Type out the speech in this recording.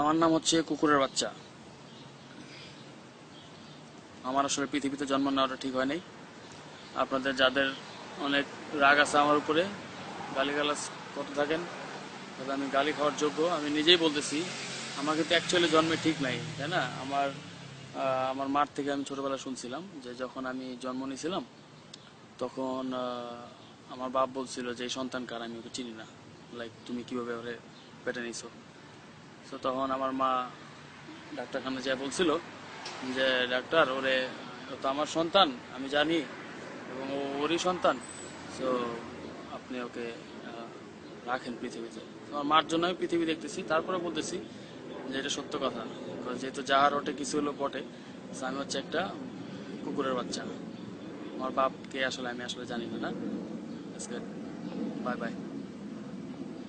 আমার নাম হচ্ছে কুকুরের বাচ্চা। আমার আসলে পৃথিবীতে জন্ম নেওয়াটা ঠিক হয় নাই। আপনাদের যাদের অনেক রাগ আছে আমার উপরে, গালিগালাজ করতে থাকেন, তাহলে আমি গালি খাওয়ার যোগ্য। আমি নিজেই বলতেছি, আমাকে তো অ্যাকচুয়ালি জন্মে ঠিক নাই, তাই না? আমার আমার মার থেকে আমি ছোটবেলা শুনছিলাম যে যখন আমি জন্ম নিয়েছিলাম, তখন আমার বাপ বলছিল যে, এই সন্তান কার? আমি ওকে চিনি না। লাইক তুমি কীভাবে ওরে পেটে নিছো? তো তখন আমার মা ডাক্তারখানা যা বলছিল যে, ডাক্তার, ওরে, ও তো আমার সন্তান, আমি জানি, এবং ও ওরই সন্তান, তো আপনি ওকে রাখেন পৃথিবীতে। আমার মার জন্য আমি পৃথিবী দেখতেছি। তারপরে বলতেছি যে, এটা সত্য কথা। যেহেতু যাহার ওটে কিছু হলো বটে আমি হচ্ছে একটা কুকুরের বাচ্চা। আমার বাপকে আসলে আমি আসলে জানি না না। Bye bye.